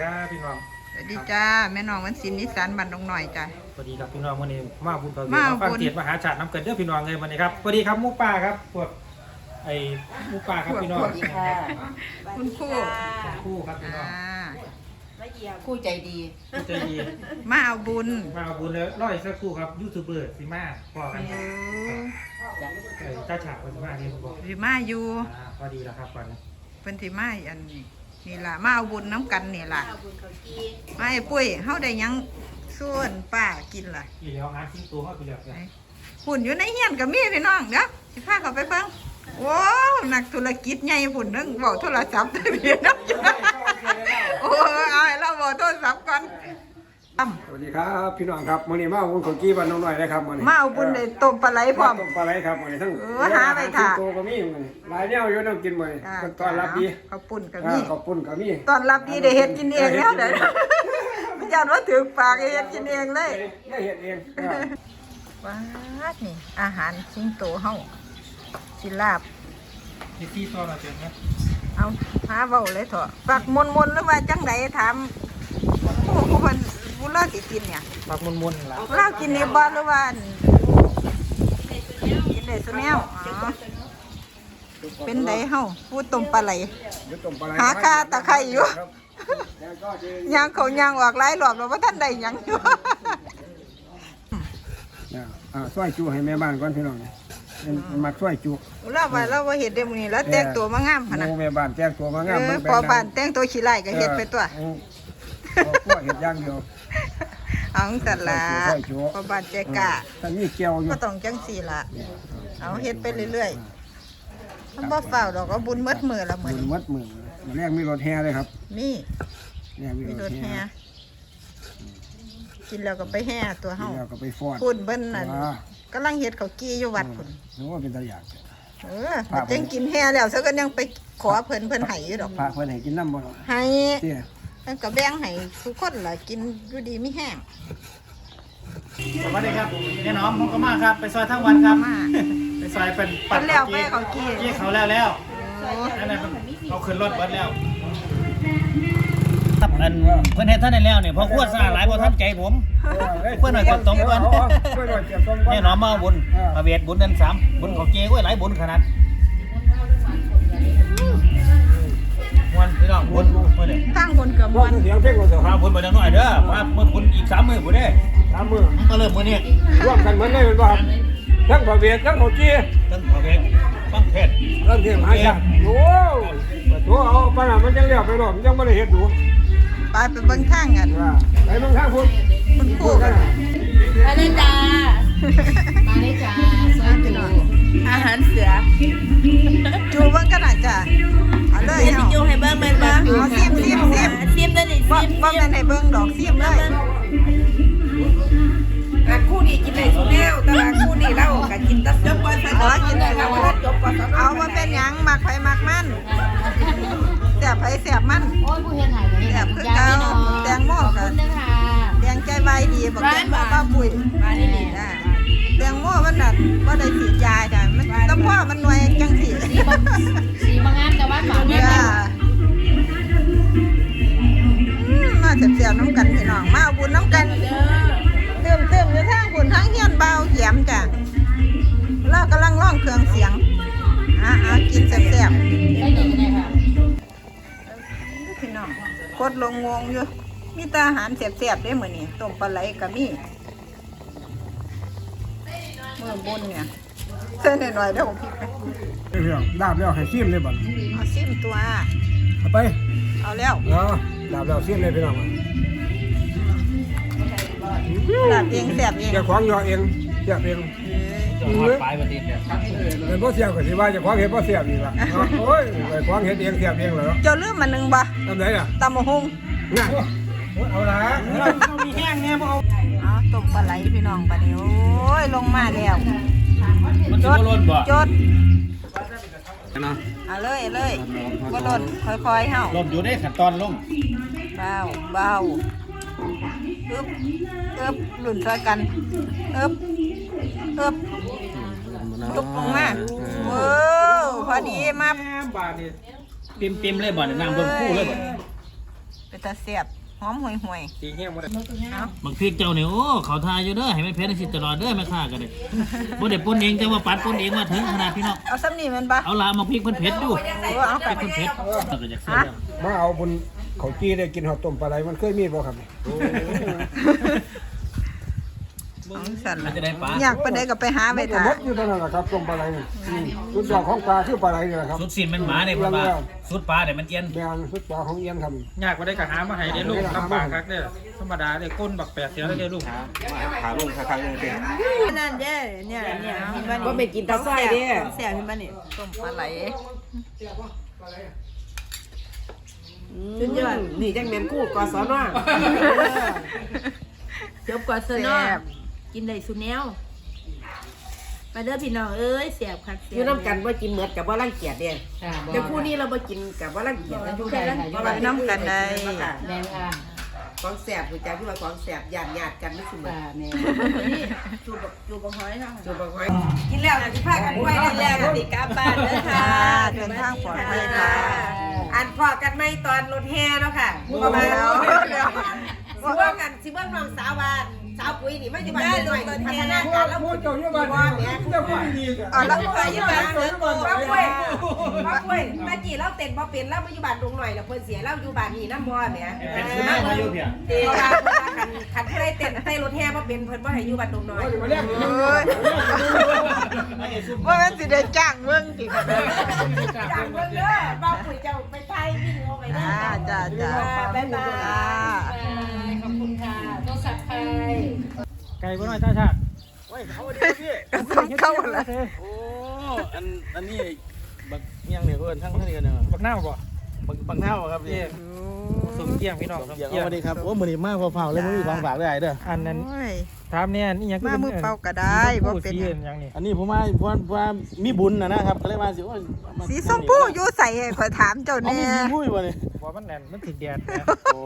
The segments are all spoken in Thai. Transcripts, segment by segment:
ครับพี่น้องสวัสดีจ้าแม่น้องวันศิลป์นิสานบันดงหน่อยจ้าสวัสดีครับพี่น้องวันนี้มาบุญพระเวทมามาฟังบุญเกียรติมหาชาติน้ำเกิดเด้อพี่น้องเลยวันนี้ครับสวัสดีครับหมูป่าครับพวกไอ้หมูป่าครับพี่น้องคุณครูคู่ครับพี่น้องอ่าคู่ใจดีผู้ใจดี มาเอาบุญ มาเอาบุญแล้วร้อยสักครู่ครับยูทูบเบอร์สิมาพอกันโอ้เอ่อจ้าฉากคนสิมานี่ผมบอกสิมาอยู่อ่าพอดีแล้วครับวันนี้เป็นสิมาอันนี้ นี่ล่ะมาเอาบุญน้ำกันนี่ล่ะมาไอ้ปุ้ยเฮาได้หยังส่วนป้ากินล่ะอีแล้วงานทิ้งตัวเข้าไปแล้วไหนหุ่นอยู่ในเฮียนกับมีพี่น้องเด้อสิพาเขาไปเบิ่งว้าวนักธุรกิจใหญ่พุ่นเด้งเว้าโทรศัพท์เดี๋ยวนะโอ้เอาให้เราเว้าโทรศัพท์ก่อนอ้ำ สวัสดีครับพี่น้องครับวันนี้มาเอาบุญของกี้บ้านน้องน้อยนะครับวันนี้มาเอาบุญในต้มปลาไหลพร้อมต้มปลาไหลครับวันนี้ทั้งเออหาไปถ่าโตก็มีมื้อนี้หลายแนวอยู่น้ำกินมื้อนี้จ้าก็ต้อนรับดีข้าวปุ้นก็อ่ามีขอบคุณก็มีตอนรับดีได้เฮ็ดกินเองแล้วเด้อไม่จันว่าถึงปากให้เฮ็ดกินเองเลยได้เฮ็ดเองอ่าว้าดนี่อาหารสิงโตเฮาสิลาบนี่ที่ต่อเราเต็มนะเอาหาเว้าเลยเถอะฝากมนๆหรือว่าจังไดถามผู้ผู้เพิ่น ผู้ลาสิกินเนี่ยปากมุนๆล่ะลากินนี่บ่หรือว่าอั่นกินได้ซุแนวอ๋อเป็นไดเฮาผู้ต้มปลาไหล เดี๋ยวต้มปลาไหลหาคาตะไคร้อยู่ ครับแล้วก็จะย่างเขาย่างออกหลายรอบแล้วว่าท่านใดหยังอยู่ อ่าอ่าช่วยจูให้แม่บ้านก่อนพี่น้องนี่เป็นมักช่วยจูเราว่าเราว่าเห็ดเดยวมื้อนี้แล้วแต่งตัวมางามหั่นหน่ะมู่แม่บ้านแจ้งตัวมางามเออมันพอบ้านแต่งตัวขี้ไล่ก็เฮ็ดไปตัว เออพอพวกเฮ็ดอย่างเดียว เอาจังซั่นล่ะใส่จั่วพอบ้านใจกล้าถ้ามีเกียวอยู่ก็ต้องจังซี่ล่ะเอาเฮ็ดไปเรื่อยๆมันบ่ฟ้าวดอกก็บุญหมดมื้อละมื้อมือนี้มัดมือมาแรกมีรถแห่เลยครับ นี่แรกมีมีรรถถแห่แห่กินแล้วก็ไปแห่ตัวเฮาแล้วก็ไปฟอดพุ่นเบิ่นนั่นว้ากำลังเฮ็ดข้าวกี้อยู่วัดพุ่นนึกว่าเป็นตะอยากเออแต่จังกินแห่แล้วซะก็ยังไปขอเพิ่นเพิ่นให้อยู่ดอกพาเพื่อนให้กินน้ำบ่เนาะให้เตี้ย มันก็แบ่งให้ทุกคนล่ะกินอยู่ดีมีแห้งสวัสดีครับแม่น้องผมก็มาครับ ไปซอยทั้งวันครับ มาไปซอยเป็นเพิ่นแล้วไปเขากี้กี้เขาแล้วแล้วโอ้นั่นน่ะเขาขึ้นรถเบิดแล้วครับอันเพื่อนเฮ็ดท่านได้แล้วเนี่ยเพราะขวดสะอาดหลายบ่ทันใจผม เพื่อนหน่อยก่อนสองเพื่อนเพื่อนหน่อยเก็บสองก่อนแม่น้องมาเอาบุญพระเวทบุญนั่นสามบุญของเจ้ก็หลายบุญขนาด วนพี่น้องบุญเมื่อเด้ตั้งบนกระมบ่วลเสียงเพลงบ่เสียพาบุญไปจังหน่อยเด้อพาเมื่อบุญอีกสามมื้อบุญเด้สามมือมันก็เริ่มมื้อนี้ร่วมกันเหมือนได้เป็นบ่ครับทั้งพระเวททั้งเขาจี้ตั้งพระเวทฟังเทศน์เรื่องเทียมหาชาติโอ้ปะโถเอาปะน่ะมันจังเลี้ยวไปหรอกมันจังบ่ได้เฮ็ดดูไปไปเบิ่งทางกันว่าไปเบิ่งทางพุ่นคุณครูพูดกันน่ะมาเลยจ้ามาเลยจ้าซอยจูอาหารเสือจูเบิ่งกันน่ะจ้ะเอา เลยเดี๋ยวเฮาพี่จูให้เบิ้งเบิ้งบ้างเอาซิมซิมซิมซิมเลยดิบ่ซิมบ่แม่นให้เบิ่งดอกซิมเลยอะคู่นี้กินได้สุดแล้วแต่ว่าคู่นี้เราก็กินแตัจบก่อนซะอ๋อกินได้เราแล้วว่าจบก่อนซะเอามาเป็นหยังมักไผมักมันแซ่บไผแซ่บมันโอ้ยผู้เห็นหายไปแซ่บคือเก่าแตงโมขอบกัคุนณนะคะแดงใจใบดีบอกแตงโมบ้าปุ๋ยมานี่นี่จ้ะ แตงโมมันน่ะบ่ได้ฉีดยาจ้ะมันแตงโมมันหน่วยจังสิสีบางสีบางงามแต่ว่าหมาเนี่ยจ้าอืมมาเสียบๆน้ำกันพี่น้องมาเอาบุญน้ำกันเติมเติมอยู่ทางบุญทางเฮียนเบาเขียมจ้ะเรากำลังร้องเครื่องเสียงอะอะกินแซ่บได้ยังไงค่ะๆพี่น้องกดลงวงอยู่มีแตอาหารแซ่บๆได้เหมือนนี่ต้มปลาไหลกับมีเมื่อบุญเนี่ยเส้นหน่อยๆเด้อผมพริกไปเรื่องดาบแล้วให้ซิมเลยบัดเอาซิมตัว เอาไปเอาแล้วเนาะดาบแล้วซิมเลยพี่น้องลาบเองแซ่บเองเจ้าของยอเองเสียบเองจอดฮอดปลายประเทศเนี่ยเป็นบ่เสียบก็สิว่าเจ้าของเฮ็ดบ่เสียบนี่ล่ะเนาะโอ้ยเจ้าของเฮ็ดเองเสียบเองเหรอเจ้าลืมมาหนึ่งบ่ทำไดล่ะตำมะฮงง่ายเอาละต้องมีแห้งเนี่ยบ่เอาเอา ต้มปลาไหลพี่น้องปลาเดียวโอ้ยลงมาแล้วมันสิบ่ล้นบ่จดนะเอาเลยเอาเลยบ่หล่นค่อยๆเฮาล้นอยู่ในขั้นตอนลงเบาเบาอึบอึบหลุ่นช่วยกันอึบอึบตุบลงมาโอ้พอดีมาบาดนี่ปิมๆเลยบ่เนี่ยน้ำล้นคู่เลยบ่เป็นตาเสียบ หอมห่วยห่วยจริงเฮี้ยหมดเลยๆเอาบักพริกเจ้าเนี่ยโอ้เขาทาอยู่เด้อให้มันเผ็ดให้สิตลอดเด้อแม่ค้าก็ได้บ่ได้ปนเองแต่ว่าปัดปนเองมาถึงขนาดพี่น้องเอาซ้ำนี่แมันปะเอาละมาพริกเพิ่นเผ็ดอยู่โอ้เอาพไปริกเพิ่นเผ็ดแล้วก็อยากใส่แล้วมาเอาบนเขาจี้ได้กินหอต้มปลาไหลมันเคยมีบ่ครับ ของสันมันจะได้ปลาอยากไปไหนก็ไปหาไปมันก็ถาหมดอยู่เท่านั้นแหละครับต้มปลาไหลนี่อืมสุดยอดของปลาคือปลาไหลนี่แหละครับ สุดสินมันหมาเนี่ยเพิ่นว่าสุดปลาเนี่ยมันเอียนแมงสุดปลาของเอียนครับยากกว่าได้กระหามาให้ได้ลูกลำบากคักเด้อธรรมดาเลยก้นบักแปดเสียแล้วได้ลูกนั่นเด้เนี่ยเนี่ยเห็นบ่ว่าไม่กินตาซอยเด้แซ่บเห็นบ่นี่ต้มปลาไหลสุดยอดนี่จังแม่นคู่กศนจบกศนแซ่บ กินได้สุแนวมาเด้อพี่น้องเอ้ยแซ่บคักอยู่นำกันบ่กินเหมือดกับบ่รังเกียจเด้แต่คู่นี้เราบ่กินกับบ่รังเกียจนะทุกคนไปน้ำกันได้แม่ค่ะของแซ่บคือจังที่ว่าของแซ่บญาติญาติกันไม่สิเหมือนค่ะแม่จูบจูบหอยค่ะจูบหอยกินแล้วสิพากันไปกินแล้วก็สิกลับบ้านเด้อค่ะค่ะเดินทางปลอดภัยค่ะอันพอกันไหมตอนรถแห่เนาะค่ะประมาณแล้วสิเบิ่งกันสิเบิ่งน้องสาวบ้าน สาวปุ๋ยนี่ไม่ได้บ้านหน่อยพัฒนาการแล้วพูดเจ้าอยู่บ้านว่าแหมเจ้าพูดดีๆเอาแล้วไปอยู่บ้านเดินโกป้าป่วยป้าป่วยตะกี้เราเต้นบ่เป็นเราไปอยู่บ้านดงหน่อยแล้วเพิ่นเสียเราอยู่บ้านนี้น้ำบ่แหมเป็นสุนัขมาอยู่เพียเออคันคันผู้ใดเต้นใต้รถแห่บ่เป็นเพิ่นบ่ให้อยู่บ้านดงน้อยมาเรียกโอ้ยว่ามันสิได้จ้างเมืองกี่คนเด้อจากเบิ่งเด้อป้าป่วยเจ้าไปไทยวิ่งเอาไปเด้จ้าอจ้าจ้าบ๊ายบาย ก่บ่น้อยชาชาติก็ต้องเข้าละโอ้อันอันนี้บักเงี้ยงเนี่ยเพิ่นทั้งท่านกันเนาะบักหน้าบ่บักบักเท้าครับเย่นี่สมเกียงพี่น้องสมเดี๋ยวเกียงสวัสดีครับโอ้มื้อนี้มาเผาๆเลยมื้อนี้ของฝากได้เด้ออันนั้นโอ้ยถามเนี่ยนี่ยังมามือเปล่าก็ได้บ่เป็นหยังยังนี่อันนี้ผมว่าเพราะว่ามีบุญนะนะครับก็เลยมาสิโอ้ยาสีส้มผู้อยู่ใส่ให้ข่อยถามเจ้าเอาแน่มีสีผู้อยู่บ่นี่บ่มันแน่นมันถึกแดดนะโอ้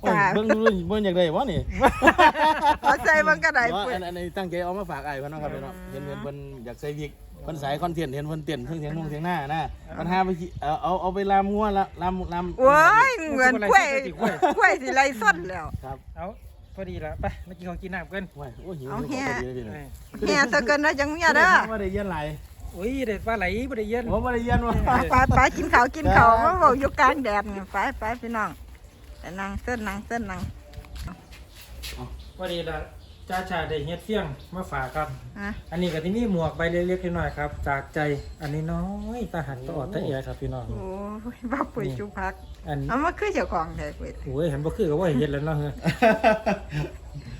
โอ้ยเบิ่งดูเบิ่งอยากได้บ่นี่เอาใส่มันก็ได้ว่าปุ้ยอันอันนี้ตั้งใจเอามาฝากอ้ายเพิ่นเนาะครับเนาะเห็นเห็นเพิ่นอยากใส่วิกเพิ่นสายคอนเทนต์เห็นเพิ่นเต้นเครื่องเสียงนุ่งเสียงหน้านะปัญหาไปขี่เอาเอาเอาไปลามงัวละลามลามโอ้ยเหมือนกล้วยกล้วยสิไรส้นแล้ว ครับ เอาพ อดีละไปมากินของกินน้ำกันโอ้ยโอ้ยหิวเอาหิวแฮะพอดีเลยพี่น้องเฮียตะเกินนะจังเมียเด้อว่าได้เย็นหลายโอ้ยเด็ดปลาไหลบ่ได้เย็นโอ้บ่ได้เย็นว่ะไปไปไปกินข้าวกินข้าวมาบอกอยู่กลางแดดนี่ไปไปพี่น้องแต่นั่งเส้นนั่งเส้นนั่งพอดีละ จ้าชาได้เฮ็ดเฟี้ยงมาฝากครับฮะอันนี้ก็ที่นี่หมวกใบเล็กๆน้อยๆครับจากใจอันนี้น้อยตาหันตะออดตะเอียครับพี่น้อง โอ้ยบ้าปุ๋ยจุพัก อันเอามาคือเจ้าของแท้ปุ๋ยโอ้ยเห็นบ่คือก็ว่าเฮ็ดแล้วเนาะเฮ้ย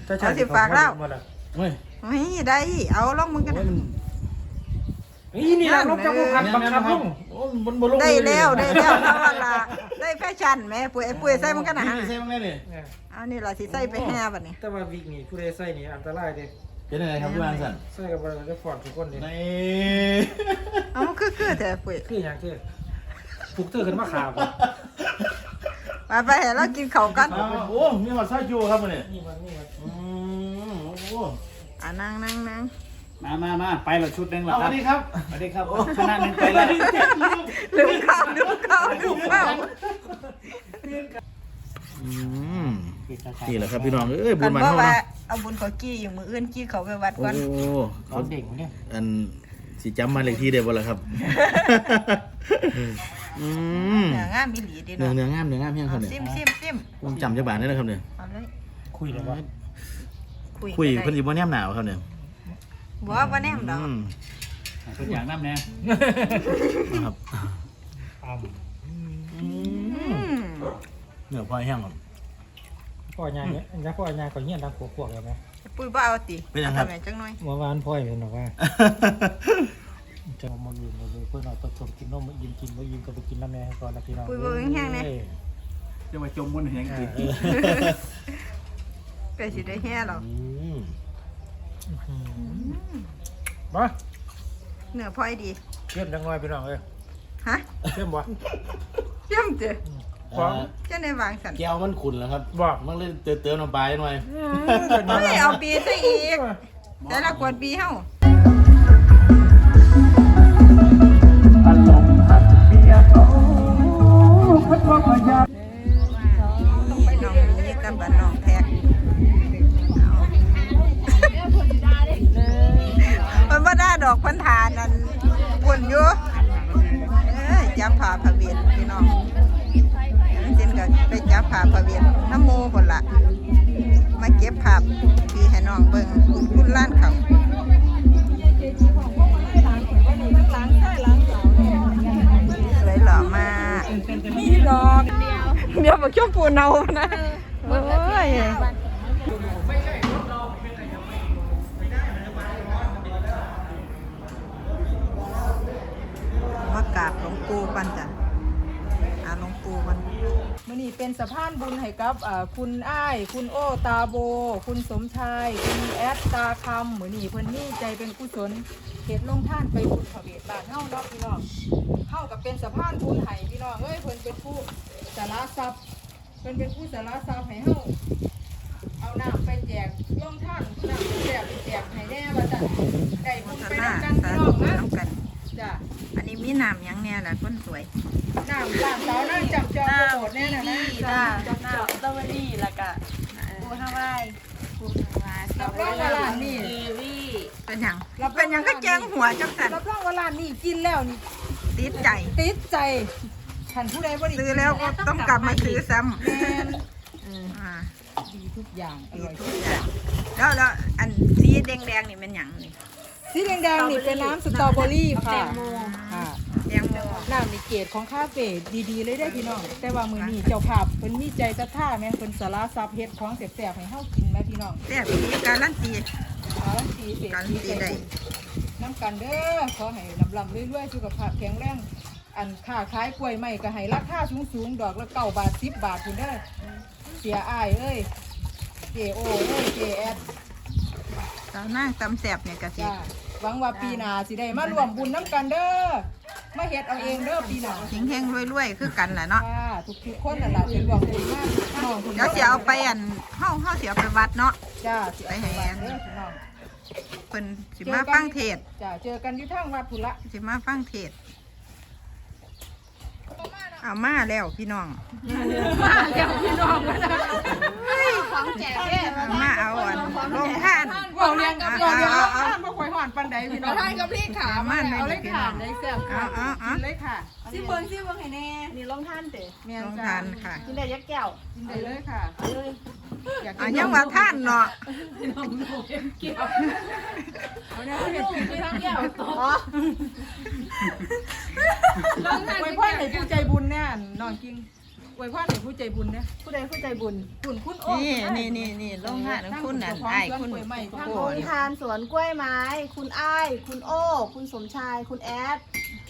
จ้าชาเอาสิฝากแล้วบ่ล่ะเฮ้ยไม่ได้ เอาลองมึงกันโอ้ยมัน นี่นี่ล่ะลบจากบ่คันบังคับลงโอ้ยมันบ่ลงได้แล้วได้แล้วเพราะว่าล่ะได้แฟชั่นแหม่ปุ๋ยไอ้ปุ๋ยใส่มันกันนะนี่ใส่บ้างได้นี่เนี่ยเอานี่ล่ะสิใส่ไปแห่บัดนี้ แต่ว่าวิกนี่ผู้ใดใส่นี่อันตรายเด้เป็นอะไรครับพี่บางสันใส่กับบ่ได้ฟอนทุกคนเด้ในเอามันคือคือแท้ปุ๋ยคือหยังคือปลุกเธอขึ้นมาขาบ่ไปไปให้เรากินข้าวกันอ้าวโอ้มีหอดซอยจูครับมันนี่นี่มันนี่มันอืมโอ้โหอ่านั่งนั่งนั่ง มามามาไปละชุดหนึงละเอาคสรัวับสดีครับสวัสดีครับคณะหนึงไปแล้วลืมข้าวลืมข้าวลืมข้าวอืมนี่แหละครับพี่น้องเอ้ยบุกัญนมันบ่เท่าว่าเนาะเอาบุญเขากี้อยู่มืออื่นกี้เขาไปวัดโอ้ก่อนเขาเด็กเนี่ยอันสิจำมาเลขที่ได้บ่ล่ะครับ อืมเนื้องามมีหลีดีเนื้อเนาะเนื้องามเนื้องามเพียงเอาครับเนี่ยซิมซิมซิมผมจำจะบาทได้นะครับเนี่ย เอาเลยคุยเลยว่าคุยคุยกัเพิ่นได้สิบ่แนมหนาวครับเนี่ย บ่ว่าแนมดอกอืมชุดอย่างน้ำแน่นะครับอ้ำอืมเนื้อพอแห้งครับ พ่อยาเนี่ยอันนี้พ่อยาก็เฮียนตามพวกๆแล้วไหมปุ้ยบ่เอาติเป็นหยังครับ อาทำไมจังหน่อยเมื่อวานพ่อยเป็นบอกว่าจะมาลืมมาเลยเพื่อนเราต้องชมกินนมมายินกินมายินก็ไปกินน้ำแม่ให้ก่อนนะพี่น้องปุ้ยบ่แห้งๆแน่เอ้ยจะมาจมบนแหงกิน ก็สิได้แห่หรอกอืม มาเนื้อพลอยดีเข้มจังเลยพี่น้องเอ้ยฮะเข้มบ่เยี่ยมเจ้พร้อมจะได้วางสันแก้วมันขุ่นแล้วครับบ่มันเลยเติมเติมน้ำปลาหน่อยเฮ้ยเอาปีซะอีกแต่ละกวดปีเฮาเอกพันธานั่นปุ่นอยู่จับผาผาเวียนพี่น้องนั่นเจนก็ไปจับผาผาเวียนน้ำโมคนละมาเก็บผัพพี่ให้น้องเบิ้งคุณคุณล้านเขาสวยหล่อมากมีหลอกเดี๋ยวบอช่วงปูนเอานะเอ้ย ปู่ปันจ้ะอาหลวงปู่ปันมื่อนี้เป็นสะพานบุญให้กับอ่าคุณอ้าย คุณโอตาโบ คุณสมชาย คุณแอดตาคำมื่อนี้เพิ่นมีใจเป็นกุศลเหตุลงท่านไปบุญพระเวทบ้านเฮาเนาะพี่น้องเฮากับเป็นสะพานบุญให้พี่น้องเอ้ยเพิ่นเป็นผู้สารทรัพย์เพิ่นเป็นผู้สารทรัพย์ให้เฮาเอาน้ำไปแจกลงท่านน้ำไปแจกแจกให้แน่ว่าจ้ะได้บุญสาไปธุนำกันสาพี่น้ธุองนะน้ำกันจ้ะอันนี้ มีน้ำหยังเนี่ยแหละคนสวย น้ำร้านสาวนั่งจับจองโปรโมทแน่น่ะนะจ้าจ้าสตรอเบอรี่แล้วก็ปูฮาวายปูฮาวายรับรองว่าร้านนี้กีวีเป็นหยังเป็นหยังก็แจงหัวจังสันรับรองว่าร้านนี้กินแล้วนี่ติดใจติดใจท่านผู้ใดบ่ได้กินซื้อแล้วก็ต้องกลับมาซื้อซ้แม่นำอ่าดีทุกอย่างอดีร่อยทุกอย่างแล้วแล้วอันสีแดงๆนี่เป็นหยังนี่สีแดงๆนี่เป็นน้ำสตรอเบอรี่ค่ะค่ะแดงโม น้ำนี่เกรดของคาเฟ่ดีๆ เลยเด้อพี่น้อง แต่ว่ามื้อนี้เจ้าภาพเพิ่นมีใจศรัทธาแม่เพิ่นสาราซับเฮ็ดของแซ่บๆให้เฮากินแม่พี่น้องแซ่บดีการันตีการันตีเศรษการันฐีตีได้น้ำกันเด้อขอให้ลำลำๆรวยๆสุขภาพแข็งแรงอันค้าขายกล้วยไม้ก็ให้ราคาสูงๆดอกละเก้าบาทสิบบาทคุณเด้อเสียอ้ายเอ้ยเจโอเอ้ยเจแอดสาวนั่งตำแซ่บเนี่ยกะสิจ้าหวังว่าปีหน้าสิได้มารวมบุญน้ำกันเด้อ มาเฮ็ดเอาเองเด้อปีหน้าหิงแห้งรวยๆคือกันแหละเนาะค่ะทุกๆคนนั่นล่ะสิรวมบุญมากน้องคุณเดี๋ยวสิเอาไปอันเฮาเฮาสิเอาไปวัดเนาะจ้าสิเอาไปให้เด้อพี่น้องเพิ่นสิมาฟังเทศน์จ้าเจอกันอยู่ทางวัดพุ่นละสิมาฟังเทศน์เอามาแล้วพี่น้อง มาแล้วพี่น้องนะ ของแจกเนี่ยเอามาเอาอันลงท่านเว้าเรียงกับเว้าเรียงกับท่านบ่ค่อยฮ้อนปานใดพี่น้องท่านกับพี่ขาเอามาเอาเลยค่ะเลยได้แซ่บเอาค่ะเอาเอากินเลยค่ะซิเบิ้งซิเบิ้งให้แน่นี่ลองท่านเต๋แม่ลงจ้าทานค่ะกินได้ยักแก้วกินได้เลยค่ะเลยอยากอักินนยังว่าท่านเนาะเอาเนี่ยเขาเห็นกินมีทั้งแก้วต่อไว้พ่อให้ผู้ใจบุญเนี่ยน้องกิง ไว้พ่อให้ผู้ใจบุญเนี่ยผู้ใดผู้ใจบุญบุญคุณโอ้นี่นี่นี่นี่ลงท่านของคุณนั่นไอ้ายคุณใหม่ทั้งโอ้โรงนี่ทานสวนกล้วยไม้ คุณอ้าย คุณโอ้ คุณสมชาย คุณแอด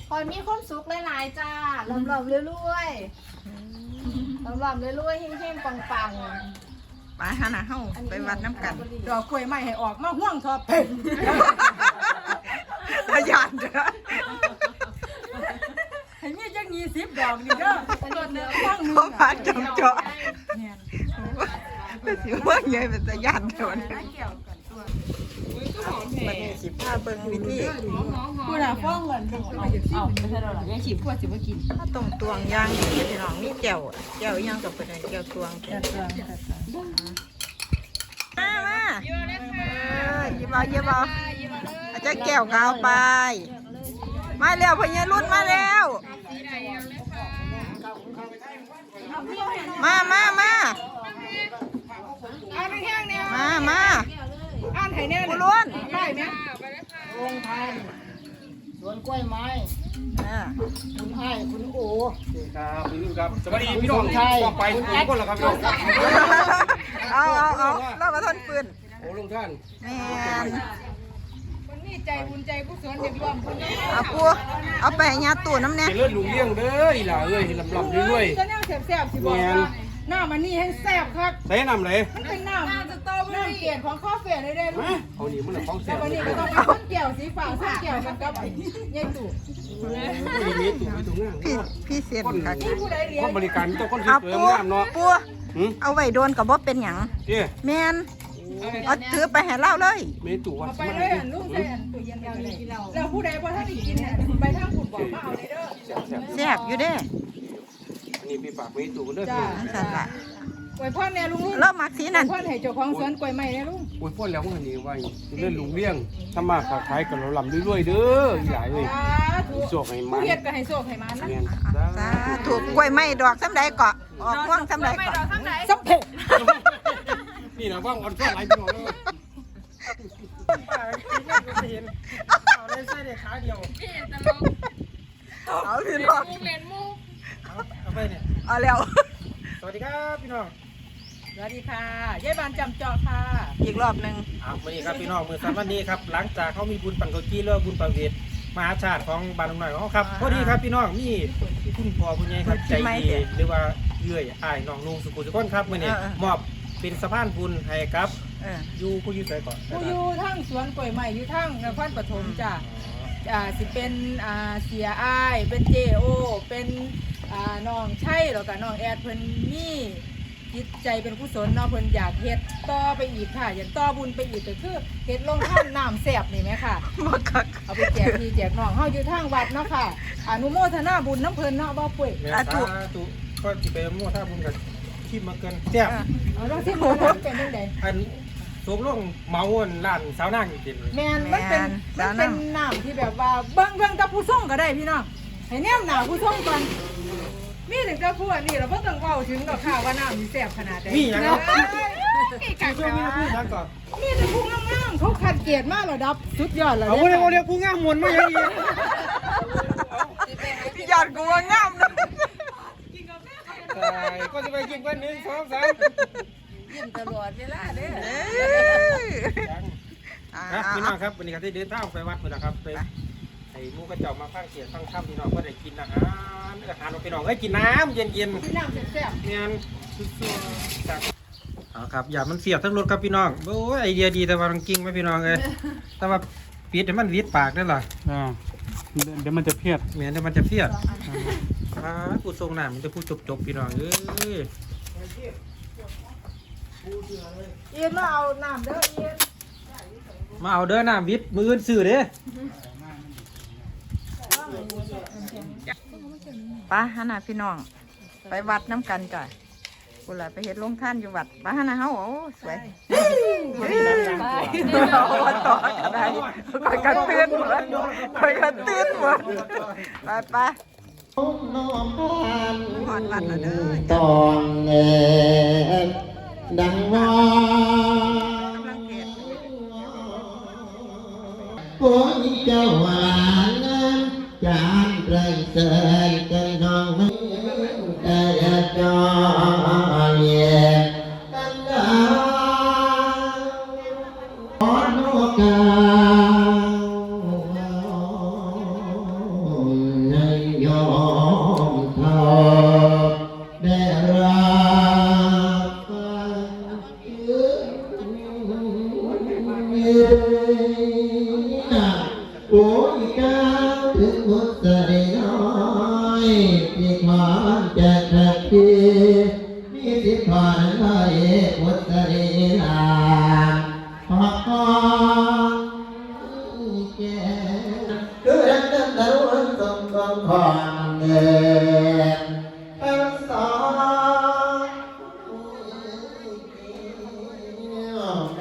พอมีความสุขหลายๆจ้าลำลำๆรวยๆลำลำๆรวยๆเฮงๆปังไปหาหน้าเฮาๆอันนี้ไปวัดน้ำกันดอกกล้วยใหม่ให้ออกมาห่วงทอเพนพยานเด้อให้มีจังยี่สิบดอกนี่เด้อต้น เขาพาจำเจาะเนี่ยก็สิว่าใหญ่เป็นตะยานเกี่ยวกันมันมีสิพาเบิ่งวิธีกูน่ะฟ้องเงินเอาไม่ใช่เราหรอกยังฉีบพวดสิว่ากินถ้าตรงตวงย่างดีพี่น้องมีแจ่วแจ่วย่างกับเป็นแจ่วตวงจัดตัวตัวมามาเออหยิบเอาหยิบเอาอาจจะแก้วกเอาไป มาแล้วพญารุ่นมาแล้ว มามามาอ่านแห้งเนี่ยมามาอ่านให้แน่ผู้ล้วนได้ไหมสวนกล้วยไม้อ่าคุณไอ้ายคุณโอครับพี่นุ่มครับสวัสดีพี่น้องต้องไปทุกคนแล้วครับพี่น้องเอาเอาเอาเรามาทนปืนโอ้ลุงท่านแม่นคนนี้ ใจบุญใจกุศลอยากรวมบุญน้ำเอาปูเอาไปให้ยาตู่น้ำแน่ เป็นเลือดลุงเลี้ยงเด้ออีหล่าเอ้ยลำลำเรื่อยจะแนวแซ่บๆสิบอกว่าหน้ามันนี่ให้แซ่บครับๆใส่น้ำไหนมันเป็นน้ำน้ำสตอเบอรี่เกลียดของข้าวเฟ่เลยได้ลูกเอานี่มันละของแซ่แต่บวันนี้ก็ต้องเป็นต้นแก้วสีฟ้าส้นแก้วกันกับไอ้ยายตู่ดีนี้ถูกไปถูกงามพี่พี่เสียนค่ะที่ผู้ใดเลี้ยคงนบริการต้องคนเอาสวยปูๆงามเนาะปูหืมเอาไว้โดนกับบ่เป็นหยังเจ้แม่น เอาถือไปให้เล่าเลยเมตุวัดเอาไปเลยอะลูกใส่อันตู้เย็นกันเลยแล้วผู้ใดบ่ถ้าได้กินเนี่ยไปทางขุดบอกมาเอาเลยเด้อแซ่บอยู่เด้อันนี้พี่ฝากเมตุกันเด้อจ้านั่นสั่นละอวยพ่อแน่ลุงลุงเรามักสีนั่นพ่อให้เจ้าของสวนกล้วยไม้แน่ลุงโอ้ยพ่นแล้วพวกนี้ไว้เล่นลุงเลี้ยงทำมาค้าขายกับเราลำเรื่อยๆเด้ออีหลายเลยสาธุโชคให้มัผู้นเฮ็ดก็ให้โชคให้มันนะเงี้ยสาถูกกล้วยไม้ดอกสำใดเกาะออกม่วงสำใดเกาะสัมเพช นี่นะว่างอ่อนก็หลายพี่น้องเลยเอาเลยใส่เด็กขาเดียวเอาพี่น้องเอาไปเนี่ยเอาแล้ว สวัสดีครับพี่น้องสวัสดีค่ะยายบานจำเจาะค่ะ อีกรอบหนึ่งเอาวันนี้ครับพี่น้องมือสันวันนี้ครับหลังจากเขามีบุญปังเกาจี้เลิกบุญปังเวทมหาชาติของบ้านหน่อยของเขาครับพอดีครับพี่น้องมีคุณพ่อคุณยายครับใจดีหรือว่าเยื่อยอ้ายน้องนุ่งสุขุสุขนครับมื่อนี้มอบ เป็นสะพานบุญให้ครับเอออยู่ผู้อยู่ใส่ก่อนผู้อยู่ทั้งสวนกล้วยไม้อยู่ทั้งนครปฐมจ้ะอ่าสิเป็นอ่าเสียอ้าย เป็นเจโอ เป็นอ่าน้องใช่แล้วก็น้องแอดเพิ่นมีจิตใจเป็นกุศลเนาะเพิ่นอยากเฮ็ดต่อไปอีกค่ะ อยากต่อบุญไปอีกก็คือเฮ็ดลงท่านน้ำแซ่บนี่ไหมค่ะบ่คักเอาไปแจกพี่แจกน้องเฮาอยู่ทางวัดเนาะค่ะอนุโมทนาบุญน้ำเพิ่นเนาะบ่ป่วย แม่สาธุก็จะไปมั่วท่าบุญกับ ขีบมาเกินแซ่บเอาลองสิหมูน้ำเป็นจังไดอันสูงลงเมาวนล้านสาวนางอยู่เต็มเลยแม่นมันเป็นมันเป็นน้ำที่แบบว่าเบิ่งเบิ่งแตะผู้ส่งก็ได้พี่น้องให้แนมหน้าผู้ส่งก่อนมีถึงจะพูดอันนี้เราบ่ต้องเว้าถึงดอกค่ะว่าน้ำมันแซ่บขนาดใดมีหยังเนาะเนาะมีกัช่วยมีผู้ยังก่อนมีแต่ผู้งามๆเขาคัดเกรดมาระดับสุดยอดแล้วเอาเนี่ยเรียกเรียกผู้งามมวลมาอย่างนี้ยอดกูว่างามนะ ตายก็จะไปกินกันหนึ่งสองสามยิ้มตลอดเวลาเด้อเอ้ยอ่าครับพี่น้องครับวันนี้ก็ได้เดินทางไปวัดเลยนะครับไปไอ้หมูกระเจ้ามาฟังเสียงฟังค่ำพี่น้องก็ได้กินอาหารอาหารของพี่น้องเอ้ยกินน้ำเย็นเย็นพี่น้ำแซ่บๆเนี่ยเอาครับอย่ามันเสียบทั้งรถครับพี่น้องโอ้ยไอเดียดีแต่ว่ามันกิ้งไหมพี่น้องเลยแต่ว่าปิดให้มันวิดปากได้หรออ่าเดี๋ยวมันจะเพียดเหมือนแต่มันจะเพี้ยด อ่าผู้ทรงน้ำมันจะผู้จบจบๆพี่น้องเอ้ยๆเอียนมาเอาน้ำเด้อเอียนมาเอาเด้อน้ำวิทย์มืออื่นซื้อเด้ไปหาหน้าพี่น้อง ไปวัดน้ำกันจ้ะกูละไปเฮ็ดลงท่านอยู่วัดไปหาหน้าเฮาโอ้สวยเอาต่อกันได้คอยกันตื่นหมดคอยกันตื่นหมดไปไป หอดวัดล้วเด้อตอนเล็กดังว่ากำลังเทศน์โอ้ยเจ้าหวานจานเริงเกิฐกันน้องไม่เออจอเย็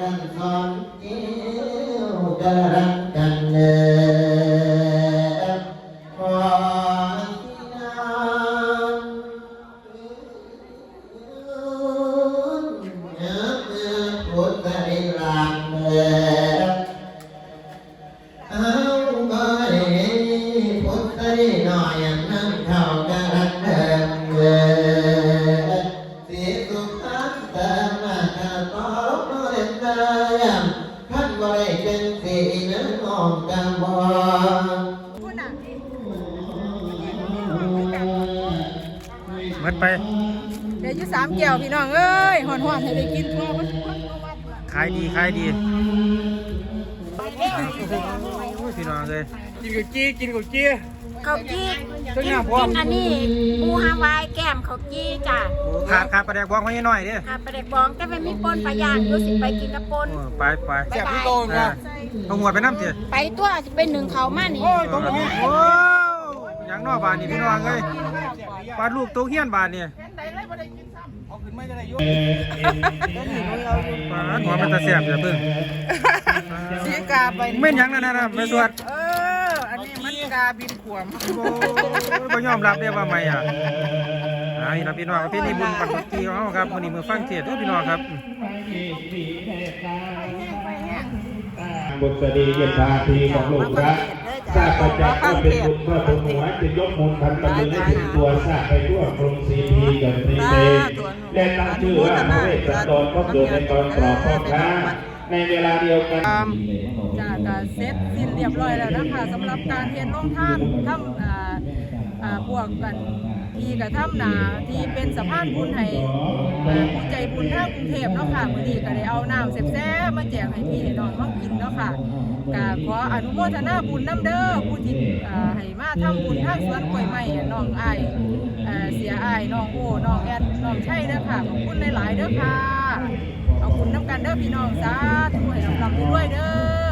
กันส หมดไป เดี๋ยวอยู่สามแก้วพี่น้องเอ้ยหอนๆให้ได้กินทั่วมันขายดีขายดีโอ้ยพี่น้องเลยกินกับกี้กินกับกี้ เขากี้ต้นกินน้ำพร้อกิมนอันนี้ปูฮาวายแก้มเขากี้จ้ะขาดขาดประแดกบ้องไว้หน่อยเด้ค่ะประเด็กบองแต่ไม่มีปนปลาย่างดูสิไปกินกับปน โอ้ไปไปบ๊ายบายอ่าเอาหัวไปน้ำเถอะไปตัวจะเป็นหนึ่งเขามานี่โอ้ยตรงนี้โอ้ หยังนอบานนี่พี่น้องเอ้ยปลาลูกตัวเฮี้ยนบานนี่เอาขึ้นไม่ได้อยู่ปลาหัวมันตะแสบอย่าเพิ่งสีกาไปเม่นหยังนั่นน่ะนะไปสวดเอออันนี้มันกาบินขวมโอ้ยบ่ยอมรับได้ว่าไม่อะอ่านี่นะพี่น้องพี่นี่บุญปันกีของเราครับวันนี้มือฟังเทศน์เด้อพี่น้องครับบุษดีเย็นพาทีของลูกพระ ทราบประจักษ์ก็เป็นบุญเพื่อบุญหัวจะยกมูลพันตะลึงให้ถึงตัวทราบไปทั่วกรุงศรีพีกับตรีเตแด้ตั้งชื่อว่าพระเวสสันดรก็เกิดในตอนกรอบพ่อค้าในเวลาเดียวกันจ้าก็เสร็จสิ้นเรียบร้อยแล้วนะคะสำหรับการเฮ็ดลงท่านทำอ่าอ่าพวกกัน ที่กระทำนาที่เป็นสะพานบุญให้ผู้ใจบุญทางกรุงเทพเนาะค่ะมื้อนี้ก็ได้เอาน้ำแซ่บๆมาแจกให้พี่ให้น้องเฮากินเนาะค่ะก็ขออนุโมทนาบุญนํเด้อผู้ที่ให้มาทำบุญทางสวนกล้วยไม้น้องอ้ายอ่าเสียอ้ายน้องโอ้น้องแอดน้องชัยเด้อค่ะขอบคุณหลายๆเด้อค่ะเอาคุณน้ำกันเด้อพี่น้องสาธุให้ลำลำด้วยเด้อ